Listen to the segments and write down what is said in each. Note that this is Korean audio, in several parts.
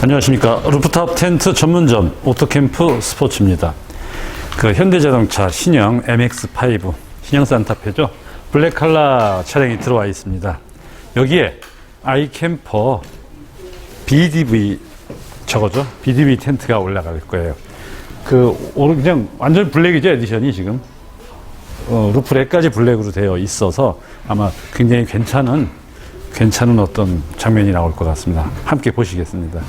안녕하십니까. 루프탑 텐트 전문점 오토캠프 스포츠입니다. 그 현대자동차 신형 MX5, 신형 산타페죠. 블랙 칼라 차량이 들어와 있습니다. 여기에 아이캠퍼 BDV 저거죠. BDV 텐트가 올라갈 거예요. 그 그냥 완전 블랙이죠 에디션이 지금. 어, 루프렉까지 블랙으로 되어 있어서 아마 굉장히 괜찮은 괜찮은 어떤 장면이 나올 것 같습니다. 함께 보시겠습니다.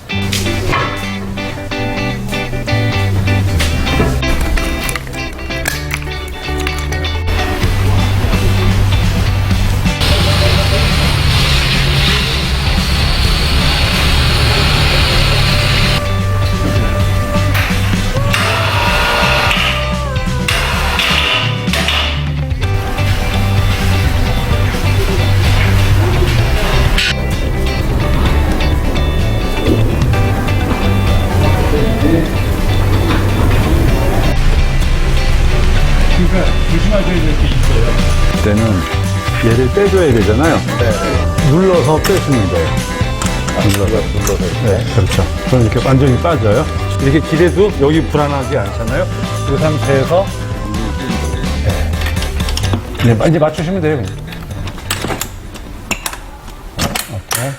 조심하셔야 될 게 있어요. 그때는 얘를 빼줘야 되잖아요. 눌러서 빼시면 돼요. 눌러서, 눌러서. 네, 그렇죠. 그럼 이렇게 완전히 빠져요. 이렇게 길에도 여기 불안하지 않잖아요. 그 상태에서 네, 네, 이제 맞추시면 돼요. 그냥. 오케이.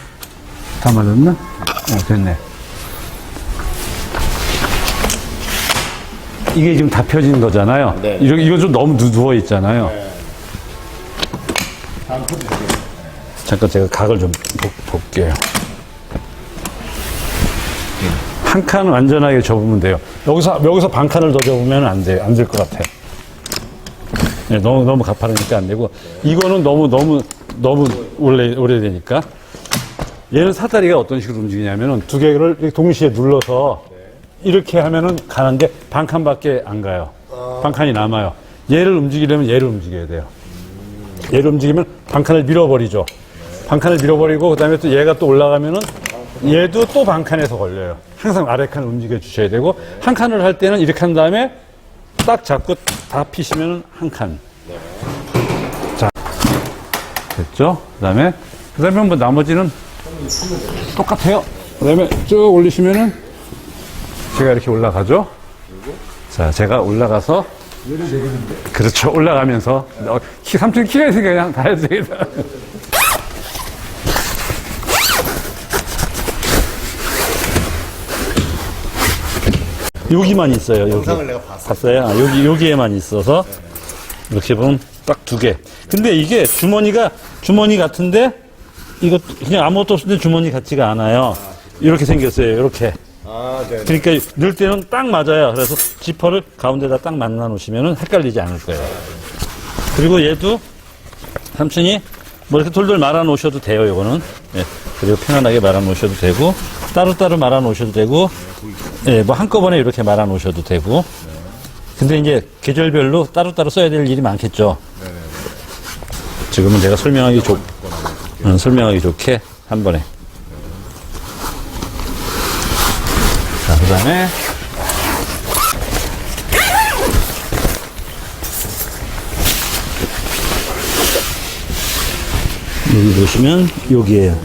다 맞았나? 어, 됐네. 이게 지금 다 펴진 거잖아요. 네. 이거, 이거 좀 너무 누, 누워 있잖아요. 잠깐 제가 각을 좀 보- 볼게요. 한 칸 완전하게 접으면 돼요. 여기서, 여기서 반 칸을 더 접으면 안 돼요. 안 될 것 같아요. 네, 너무, 너무 가파르니까 안 되고. 이거는 너무, 너무, 너무 오래, 오래되니까. 얘는 사다리가 어떤 식으로 움직이냐면은 두 개를 동시에 눌러서 이렇게 하면은 가는데 반 칸밖에 안 가요. 반 칸이 남아요. 얘를 움직이려면 얘를 움직여야 돼요. 얘를 움직이면 반 칸을 밀어버리죠. 반 칸을 밀어버리고 그다음에 또 얘가 또 올라가면은 얘도 또 반 칸에서 걸려요. 항상 아래 칸을 움직여 주셔야 되고 한 칸을 할 때는 이렇게 한 다음에 딱 잡고 다 피시면은 한 칸. 자, 됐죠? 그다음에 그다음에 뭐 나머지는 똑같아요. 그다음에 쭉 올리시면은 제가 이렇게 올라가죠. 자, 제가 올라가서 그렇죠. 올라가면서 어, 키 삼촌 키가 있으니까 그냥 다 해도 되겠다. 여기만 있어요. 여기. 영상을 내가 봤어. 봤어요? 아, 여기 여기에만 있어서 이렇게 보면 딱 두 개. 근데 이게 주머니가 주머니 같은데 이거 그냥 아무것도 없는데 주머니 같지가 않아요. 이렇게 생겼어요. 이렇게. 아, 네. 그러니까 넣을 때는 딱 맞아요. 그래서 지퍼를 가운데다 딱 만나 놓으시면 헷갈리지 않을 거예요. 그리고 얘도 삼촌이 뭐 이렇게 돌돌 말아 놓으셔도 돼요. 요거는. 예. 그리고 편안하게 말아 놓으셔도 되고 따로따로 말아 놓으셔도 되고 예, 뭐 한꺼번에 이렇게 말아 놓으셔도 되고 근데 이제 계절별로 따로따로 써야 될 일이 많겠죠. 지금은 제가 설명하기 좋, 음, 설명하기 좋게 한 번에. 자, 그 다음에. 여기 보시면 여기에요.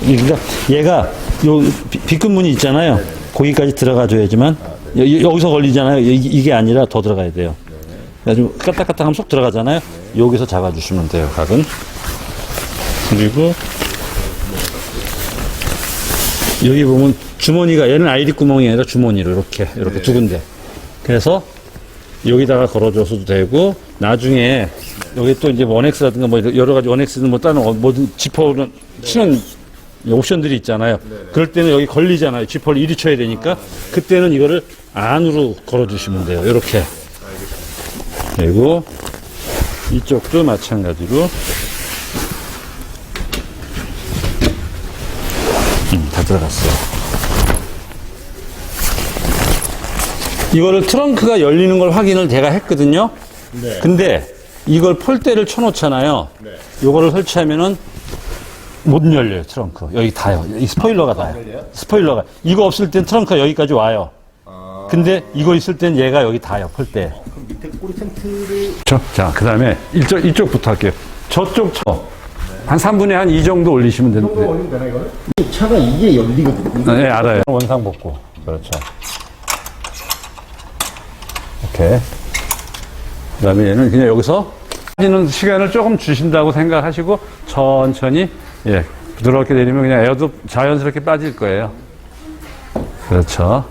그러니까 얘가 요 비- 비끈문이 있잖아요. 거기까지 들어가 줘야지만 여, 여기서 걸리잖아요. 이- 이게 아니라 더 들어가야 돼요. 그래가지고 까딱까딱 하면 쏙 들어가잖아요. 여기서 잡아주시면 돼요. 각은. 그리고 여기 보면 주머니가 얘는 아이디 구멍이 아니라 주머니로 이렇게 이렇게 두 군데. 그래서 여기다가 걸어줘서도 되고 나중에 여기 또 이제 원엑스라든가 뭐 여러 가지 원엑스는 뭐 다른 어- 뭐든 지퍼는 치는 옵션들이 있잖아요. 그럴 때는 여기 걸리잖아요. 지퍼를 이리 쳐야 되니까 그때는 이거를 안으로 걸어주시면 돼요. 이렇게. 그리고 이쪽도 마찬가지로 음, 다 들어갔어요. 이거를 트렁크가 열리는 걸 확인을 제가 했거든요. 네. 근데 이걸 폴대를 쳐놓잖아요. 네. 요거를 설치하면은 못 열려요, 트렁크. 여기 다요. 이 스포일러가 다요. 열려요? 스포일러가. 이거 없을 땐 트렁크가 여기까지 와요. 아, 근데 이거 있을 땐 얘가 여기 다요, 폴대. 그럼 밑에 꼬리 텐트를 저, 자, 그 다음에 이쪽, 이쪽부터 할게요. 저쪽, 저. 한 3분의 한2 정도 올리시면 됩니다. 올리면 되나 이거는? 차가 이게 열리거든요. 네, 알아요. 원상 복구. 그렇죠. 오케이. 그 다음에 얘는 그냥 여기서 빠지는 시간을 조금 주신다고 생각하시고 천천히, 예, 부드럽게 내리면 그냥 에어도 자연스럽게 빠질 거예요. 그렇죠.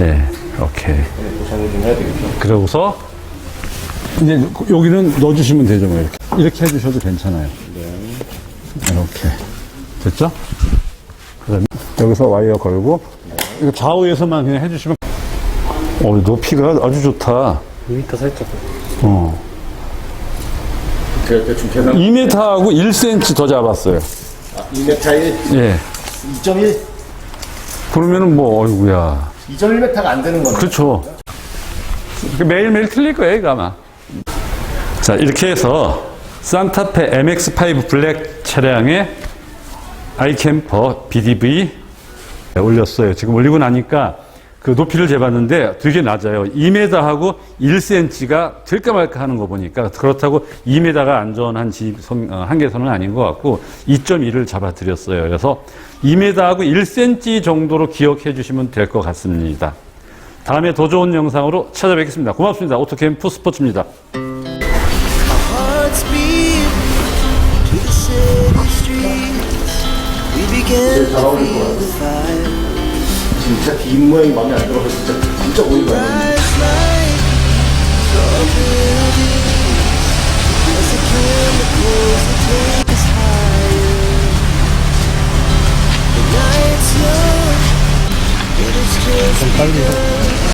예, 오케이. 보상을 좀 해야 되겠죠. 그러고서 이제 여기는 넣어주시면 되죠, 뭐 이렇게. 이렇게 해주셔도 괜찮아요. 이렇게. 됐죠? 그 다음에 여기서 와이어 걸고, 이거 좌우에서만 그냥 해주시면, 어, 높이가 아주 좋다. 2m 살짝. 어. 제가 대충 계산. 2m하고 1cm 더 잡았어요. 2m에 예. 2.1, 그러면은 뭐, 어이구야. 2.1m가 안 되는 거네. 그렇죠. 그 매일매일 틀릴 거예요, 이거 아마. 자, 이렇게 해서 산타페 MX5 블랙 차량에 아이캠퍼 BDV 올렸어요. 지금 올리고 나니까 그 높이를 재봤는데 되게 낮아요. 2m하고 1cm가 될까 말까 하는 거 보니까 그렇다고 2m가 안전한 어, 한계선은 아닌 것 같고 2.1을 잡아드렸어요. 그래서 2m하고 1cm 정도로 기억해 주시면 될 것 같습니다. 다음에 더 좋은 영상으로 찾아뵙겠습니다. 고맙습니다. 오토캠프 스포츠입니다. Godspeed to the city streets. We began to feel the fire. 진짜 뒷 모양이 마음에 안 들어서 진짜 진짜 오이가 안 Rise like tall buildings as the chemicals that take us. The night's it's just.